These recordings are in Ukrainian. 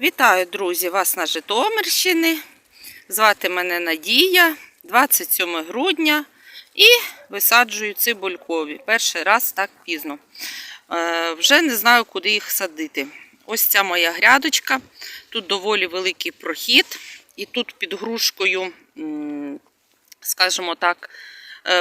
Вітаю, друзі, вас на Житомирщині. Звати мене Надія, 27 грудня і висаджую цибулькові. Перший раз так пізно. Е, вже не знаю, куди їх садити. Ось ця моя грядочка. Тут доволі великий прохід, і тут під грушкою, скажімо так,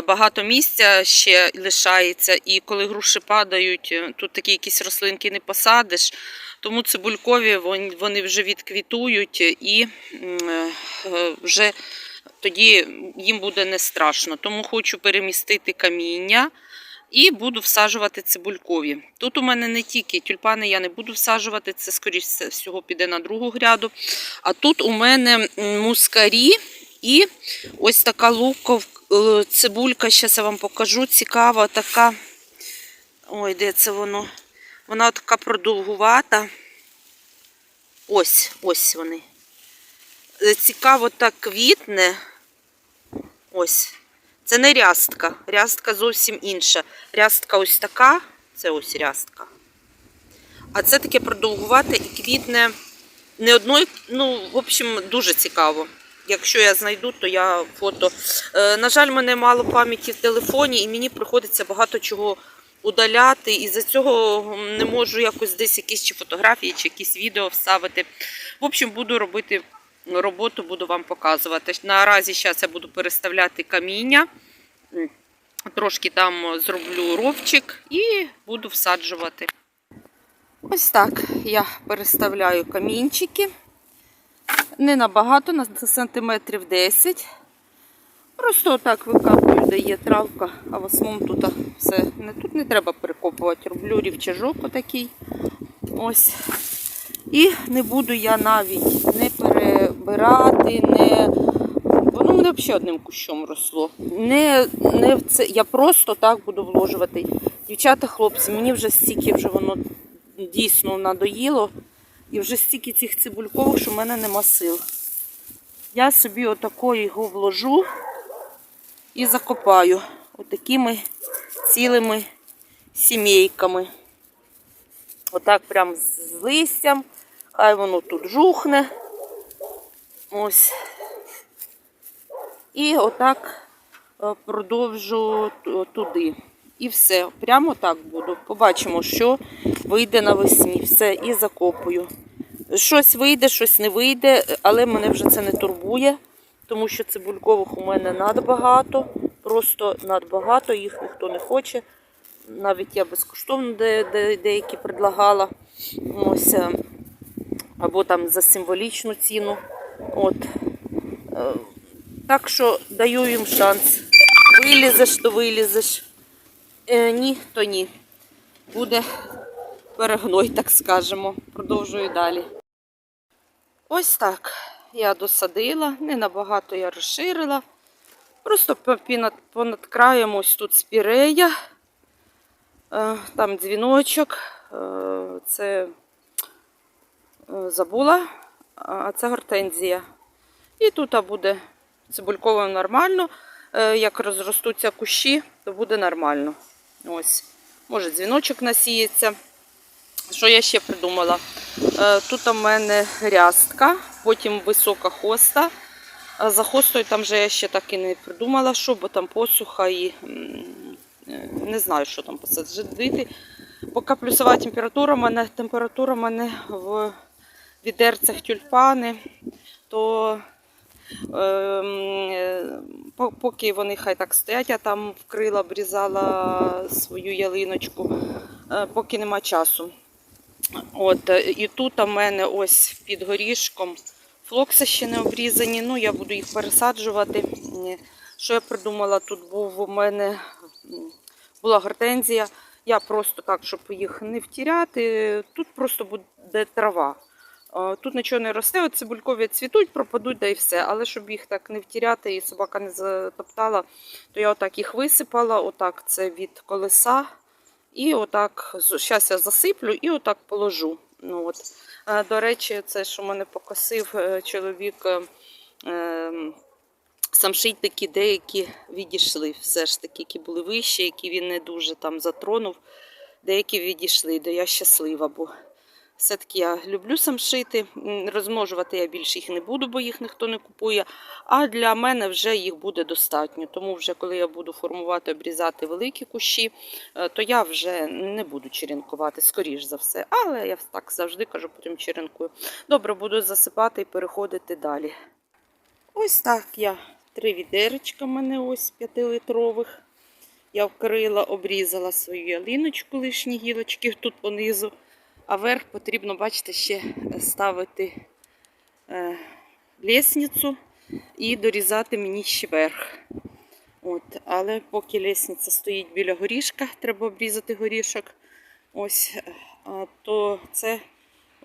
багато місця ще лишається. І коли груші падають, е, тут такі якісь рослинки не посадиш. Тому цибулькові вони вже відквітують і е, вже тоді їм буде не страшно. Тому хочу перемістити каміння і буду всаджувати цибулькові. Тут у мене не тільки тюльпани я не буду всаджувати, це, скоріш всього, піде на другу гряду. А тут у мене мускарі і ось така луков, е, цибулька, зараз я вам покажу. Цікава така. Ой, де це воно? Вона така продовгувата. Ось, ось вони. Е, Цікаво так квітне. Ось. Це не рястка. Рястка зовсім інша. Рястка ось така. Це ось рястка. А це таке продовгувате і квітне не одної, ну, в общем, дуже цікаво. Якщо я знайду, то я фото. Е, на жаль, мене мало пам'яті в телефоні, і мені приходиться багато чого удаляти. І за цього не можу якось десь якісь чи фотографії, чи якісь відео вставити. В общем, буду робити роботу, буду вам показувати. Наразі зараз я буду переставляти каміння. Трошки там зроблю ровчик і буду всаджувати. Ось так я переставляю камінчики. Не набагато, на сантиметрів 10. Просто отак викапую, де є травка, а в основному тут все. Не, тут не треба перекопувати. Роблю рівчажок отакий. Ось. І не буду я навіть не перебирати, не. Воно мене взагалі одним кущом росло. Не, не в це. Я просто так буду вложувати. Дівчата, хлопці, мені вже стільки вже воно дійсно надоїло. І вже стільки цих цибулькових, що в мене нема сил. Я собі отако його вложу і закопаю отакими цілими сімейками. Отак прям з листям. Хай воно тут жухне. Ось. І отак е, продовжу туди. І все. Прямо так буду. Побачимо, що вийде навесні. Все, і закопую. Щось вийде, щось не вийде, але мене вже це не турбує, тому що цибулькових у мене надбагато. Просто надбагато, їх ніхто не хоче. Навіть я безкоштовно де, де, деякі предлагала. Ось, е, або там за символічну ціну. От. Е, Так що даю їм шанс. Вилізеш, то вилізеш. Е, ні, то ні. Буде перегной, так скажемо. Продовжую далі. Ось так. Я досадила, не набагато я розширила. Просто по- понад, понад краєм ось тут спірея. Е, Там дзвіночок. Е, Це е, забула, а це гортензія. І тут буде цибульковим нормально. Як розростуться кущі, то буде нормально. Ось. Може, дзвіночок насіється. Що я ще придумала? Е, Тут у мене рястка, потім висока хоста. За хостою там вже я ще так і не придумала, що, бо там посуха і е, не знаю, що там посадити. Поки плюсова температура, мене температура у мене в відерцях тюльпани, то ем, е, поки вони хай так стоять, я там вкрила, обрізала свою ялиночку, е, поки нема часу. От, е, і тут у мене ось під горішком флокси ще не обрізані. Ну, я буду їх пересаджувати. Що я придумала? Тут був у мене була гортензія. Я просто так, щоб їх не втіряти, тут просто буде трава. Е, Тут нічого не росте, цибулькові цвітуть, пропадуть, да і все. Але щоб їх так не втіряти і собака не затоптала, то я отак їх висипала, отак це від колеса. І отак, зараз я засиплю і отак положу. Ну, от. До речі, це, що мене покосив е, чоловік, е, ем, самшитники деякі відійшли. Все ж таки, які були вищі, які він не дуже там затронув. Деякі відійшли, де я щаслива, бо Все-таки я люблю самшити. М, Розмножувати я більше їх не буду, бо їх ніхто не купує. А для мене вже їх буде достатньо. Тому вже коли я буду формувати, обрізати великі кущі, е, то я вже не буду черенкувати, скоріш за все. Але я так завжди кажу, потім черенкую. Добре, буду засипати і переходити далі. Ось так я три відеречка в мене ось п'ятилитрових. Я вкрила, обрізала свою ялиночку, лишні гілочки тут понизу. А верх потрібно, бачите, ще ставити е, лісницю і дорізати мені ще верх. От, але поки лісниця стоїть біля горішка, треба обрізати горішок. Ось, е, то це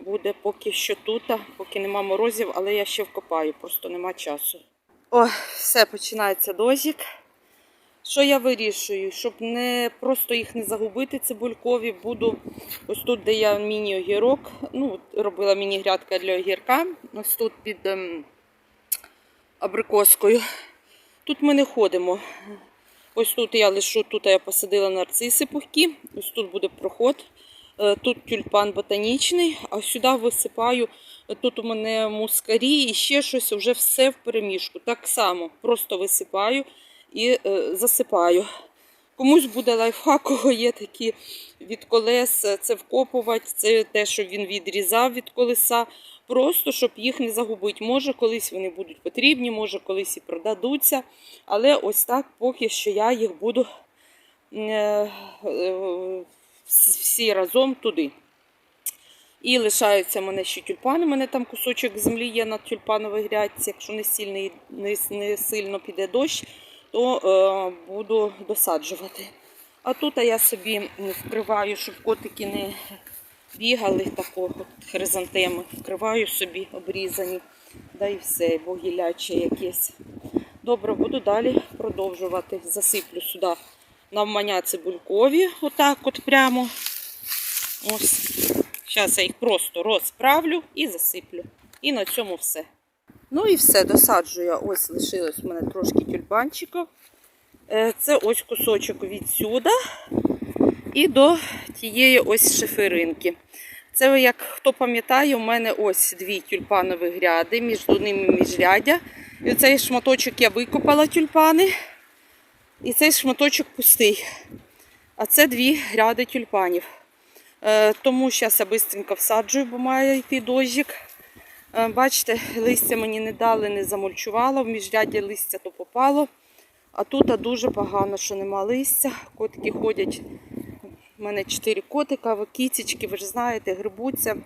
буде поки що тут, поки нема морозів, але я ще вкопаю, просто нема часу. О, все, починається дощик. Що я вирішую? Щоб не просто їх не загубити, цибулькові, буду ось тут, де я міні-огірок, ну, робила міні-грядка для огірка, ось тут під ем, абрикоскою. Тут ми не ходимо. Ось тут я лишу, тут я посадила нарциси пухкі, ось тут буде проход. Е, Тут тюльпан ботанічний, а сюди висипаю. е, Тут у мене мускарі і ще щось, вже все в переміжку. Так само просто висипаю і е, засипаю. Комусь буде лайфхак, кого є такі від колес, е, це вкопувати, це те, що він відрізав від колеса, просто щоб їх не загубити. Може, колись вони будуть потрібні, може, колись і продадуться. Але ось так поки що я їх буду е, всі разом туди. І лишаються мене ще тюльпани. У мене там кусочок землі є на тюльпановій грядці. Якщо не сильно, не, не сильно піде дощ, то е, буду досаджувати. А тут я собі вкриваю, щоб котики не бігали такого хризантеми. Вкриваю собі обрізані. Да і все, бо гіляче якесь. Добре, буду далі продовжувати. Засиплю сюди навмання цибулькові, отак от прямо. Ось. Зараз я їх просто розправлю і засиплю. І на цьому все. Ну і все, досаджую. Ось лишилось у мене трошки тюльпанчиків. Е, Це ось кусочок відсюди і до тієї ось шиферинки. Це, як хто пам'ятає, у мене ось дві тюльпанові гряди, між ними міжрядя. І цей шматочок я викопала тюльпани. І цей шматочок пустий. А це дві гряди тюльпанів. Е, тому зараз я швидко всаджую, бо має йти дощик. Е, бачите, листя мені не дали, не замульчувало, в міжряді листя то попало. А тут дуже погано, що нема листя. Котики ходять. У мене чотири котика, кітечки, ви ж знаєте, грибуться,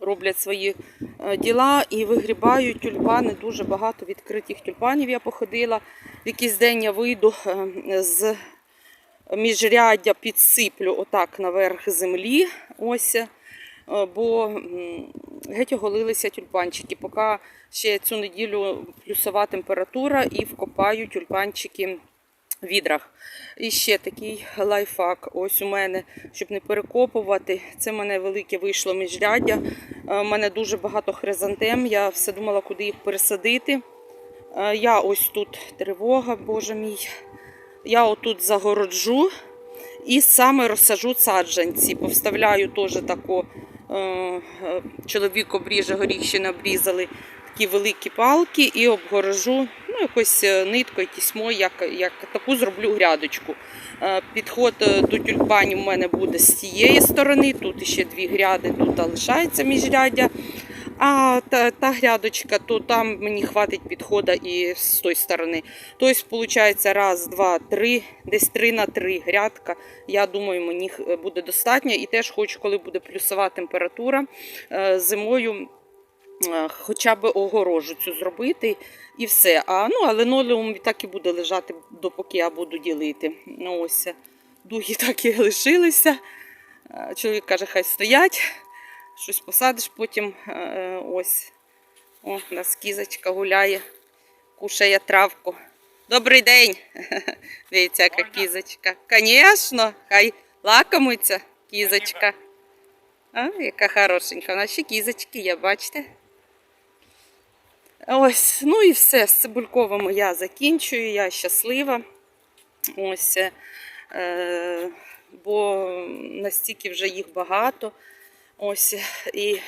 роблять свої е, діла і вигрібають тюльпани. Дуже багато відкритих тюльпанів я походила. В якийсь день я вийду е, з міжряддя, підсиплю отак наверх землі. Ось, бо геть оголилися тюльпанчики. Поки ще цю неділю плюсова температура і вкопаю тюльпанчики в відрах. І ще такий лайфхак. Ось у мене, щоб не перекопувати. Це в мене велике вийшло міжряддя. У мене дуже багато хризантем. Я все думала, куди їх пересадити. Е, Я ось тут тривога, боже мій. Я отут загороджу і саме розсажу саджанці. Повставляю теж тако. Е, е, Чоловік обріже, горіх обрізали такі великі палки і обгорожу ну, якось е, ниткою, тісьмою, як, як таку зроблю грядочку. Підход до тюльпанів у мене буде з цієї сторони. Тут ще дві гряди, тут лишається міжряддя. А та, та грядочка, то там мені хватить підходу і з тої сторони. Тобто, виходить, раз, два, три, десь три на три грядка. Я думаю, мені буде достатньо. І теж хочу, коли буде плюсова температура е, зимою. е, Хоча б огорожу цю зробити і все. А, ну, а линолеум так і буде лежати, допоки я буду ділити. Ну, ось дуги так і лишилися. Е, Чоловік каже, хай стоять щось посадиш потім е, е, ось. О, у нас кізочка гуляє, кушає травку. Добрий день. Дивіться, яка кізочка. Звісно, хай лакомиться кізочка. А, яка хорошенька. У нас ще кізочки є, бачите? Ось, ну і все. З цибульковими я закінчую, я щаслива. Ось, е, бо настільки вже їх багато. Ось і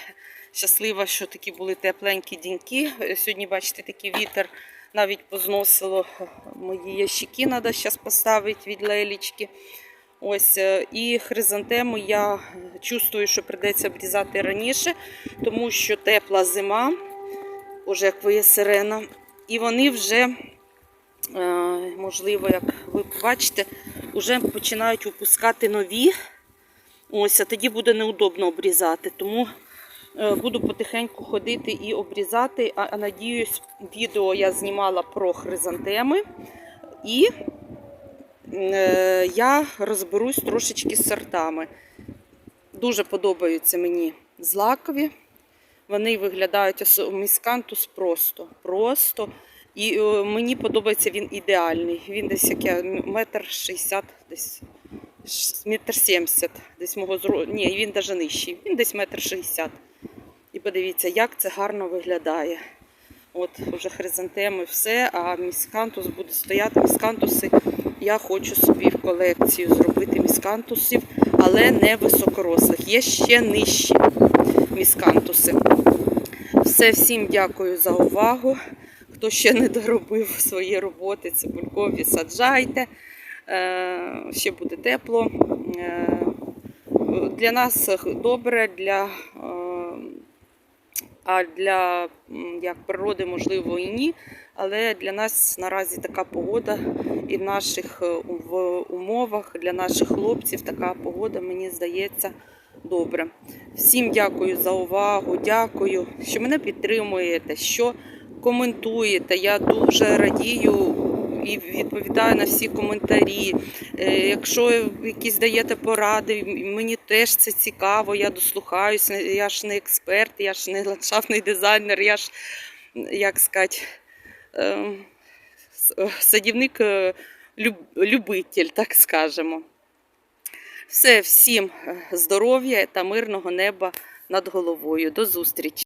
щаслива, що такі були тепленькі діньки. Сьогодні, бачите, такий вітер навіть позносило мої ящики, треба зараз поставити від лелічки. Ось е, і хризантему я чувствую, що прийдеться обрізати раніше, тому що тепла зима, уже як виє сирена, і вони вже, е, можливо, як ви побачите, вже починають випускати нові. Ось, а тоді буде неудобно обрізати. Тому е, буду потихеньку ходити і обрізати. А, надіюсь, відео я знімала про хризантеми. І е, я розберусь трошечки з сортами. Дуже подобаються мені злакові. Вони виглядають міскантус просто. Просто. І е, мені подобається він ідеальний. Він десь як я метр шістдесят, десь метр сімдесят, десь мого зро... Ні, він навіть нижчий. Він десь метр шістдесят. І подивіться, як це гарно виглядає. От вже хризантеми, все, а міскантус буде стояти. Міскантуси я хочу собі в колекцію зробити міскантусів, але не високорослих. Є ще нижчі міскантуси. Все, всім дякую за увагу. Хто ще не доробив свої роботи, цибулькові, саджайте. Е, Ще буде тепло. Е, Для нас добре, для, е, а для як природи, можливо, і ні. Але для нас наразі така погода і в наших умовах для наших хлопців така погода, мені здається, добре. Всім дякую за увагу. Дякую, що мене підтримуєте, що коментуєте. Я дуже радію і відповідаю на всі коментарі. Е, Якщо якісь даєте поради, мені теж це цікаво, я дослухаюся. Я ж не експерт, я ж не ландшафтний дизайнер, я ж, як сказати, е, садівник е, люб- любитель, так скажемо. Все, всім здоров'я та мирного неба над головою. До зустрічі!